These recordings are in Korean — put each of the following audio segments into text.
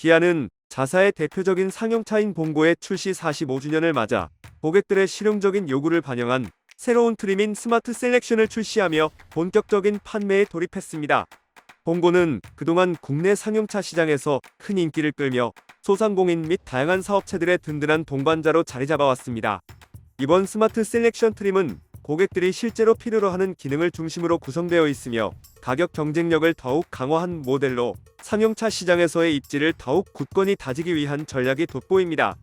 기아는 자사의 대표적인 상용차인 봉고의 출시 45주년을 맞아 고객들의 실용적인 요구를 반영한 새로운 트림인 스마트 셀렉션을 출시하며 본격적인 판매에 돌입했습니다. 봉고는 그동안 국내 상용차 시장에서 큰 인기를 끌며 소상공인 및 다양한 사업체들의 든든한 동반자로 자리 잡아왔습니다. 이번 스마트 셀렉션 트림은 고객들이 실제로 필요로 하는 기능을 중심으로 구성되어 있으며 가격 경쟁력을 더욱 강화한 모델로 상용차 시장에서의 입지를 더욱 굳건히 다지기 위한 전략이 돋보입니다.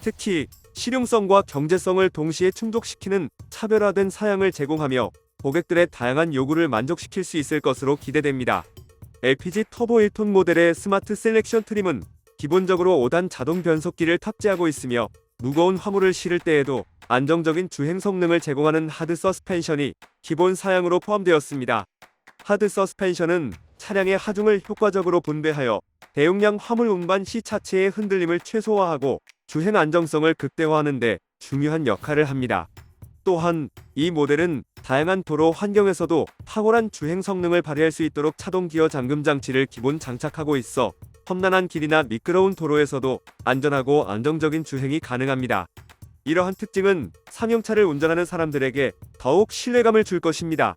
특히 실용성과 경제성을 동시에 충족시키는 차별화된 사양을 제공하며 고객들의 다양한 요구를 만족시킬 수 있을 것으로 기대됩니다. LPG 터보 1톤 모델의 스마트 셀렉션 트림은 기본적으로 5단 자동 변속기를 탑재하고 있으며 무거운 화물을 실을 때에도 안정적인 주행 성능을 제공하는 하드 서스펜션이 기본 사양으로 포함되었습니다. 하드 서스펜션은 차량의 하중을 효과적으로 분배하여 대용량 화물 운반 시 차체의 흔들림을 최소화하고 주행 안정성을 극대화하는 데 중요한 역할을 합니다. 또한 이 모델은 다양한 도로 환경에서도 탁월한 주행 성능을 발휘할 수 있도록 차동 기어 잠금 장치를 기본 장착하고 있어 험난한 길이나 미끄러운 도로에서도 안전하고 안정적인 주행이 가능합니다. 이러한 특징은 상용차를 운전하는 사람들에게 더욱 신뢰감을 줄 것입니다.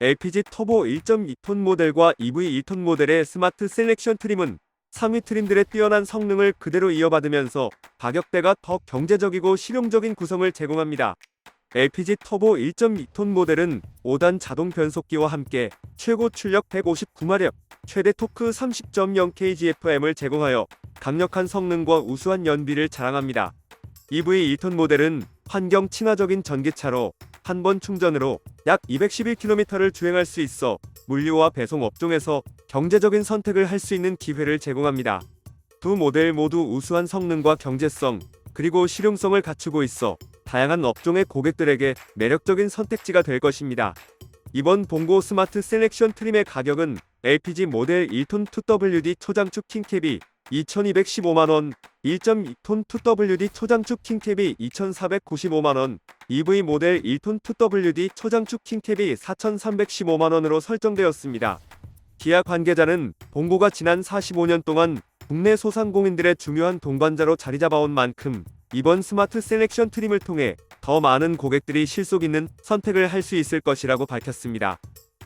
LPG 터보 1.2톤 모델과 EV 2톤 모델의 스마트 셀렉션 트림은 상위 트림들의 뛰어난 성능을 그대로 이어받으면서 가격대가 더 경제적이고 실용적인 구성을 제공합니다. LPG 터보 1.2톤 모델은 5단 자동 변속기와 함께 최고 출력 159마력, 최대 토크 30.0kgfm을 제공하여 강력한 성능과 우수한 연비를 자랑합니다. EV 2톤 모델은 환경 친화적인 전기차로 한 번 충전으로 약 211km를 주행할 수 있어 물류와 배송 업종에서 경제적인 선택을 할 수 있는 기회를 제공합니다. 두 모델 모두 우수한 성능과 경제성, 그리고 실용성을 갖추고 있어 다양한 업종의 고객들에게 매력적인 선택지가 될 것입니다. 이번 봉고 스마트 셀렉션 트림의 가격은 LPG 모델 1톤 2WD 초장축 킹캡이 2,215만원, 1.2톤 2WD 초장축 킹캡이 2,495만원, EV 모델 1톤 2WD 초장축 킹캡이 4,315만원으로 설정되었습니다. 기아 관계자는 봉고가 지난 45년 동안 국내 소상공인들의 중요한 동반자로 자리 잡아온 만큼 이번 스마트 셀렉션 트림을 통해 더 많은 고객들이 실속 있는 선택을 할 수 있을 것이라고 밝혔습니다.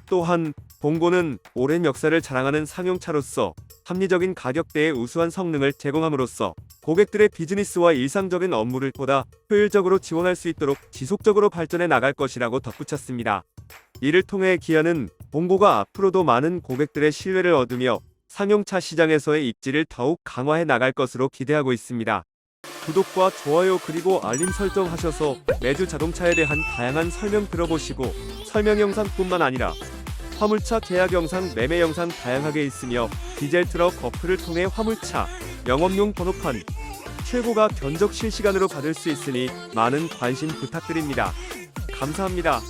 또한 봉고는 오랜 역사를 자랑하는 상용차로서 합리적인 가격대의 우수한 성능을 제공함으로써 고객들의 비즈니스와 일상적인 업무를 보다 효율적으로 지원할 수 있도록 지속적으로 발전해 나갈 것이라고 덧붙였습니다. 이를 통해 기아는 봉고가 앞으로도 많은 고객들의 신뢰를 얻으며 상용차 시장에서의 입지를 더욱 강화해 나갈 것으로 기대하고 있습니다. 구독과 좋아요 그리고 알림 설정하셔서 매주 자동차에 대한 다양한 설명 들어보시고 설명 영상뿐만 아니라 화물차 계약 영상, 매매 영상 다양하게 있으며 디젤 트럭 어플을 통해 화물차, 영업용 번호판, 최고가 견적 실시간으로 받을 수 있으니 많은 관심 부탁드립니다. 감사합니다.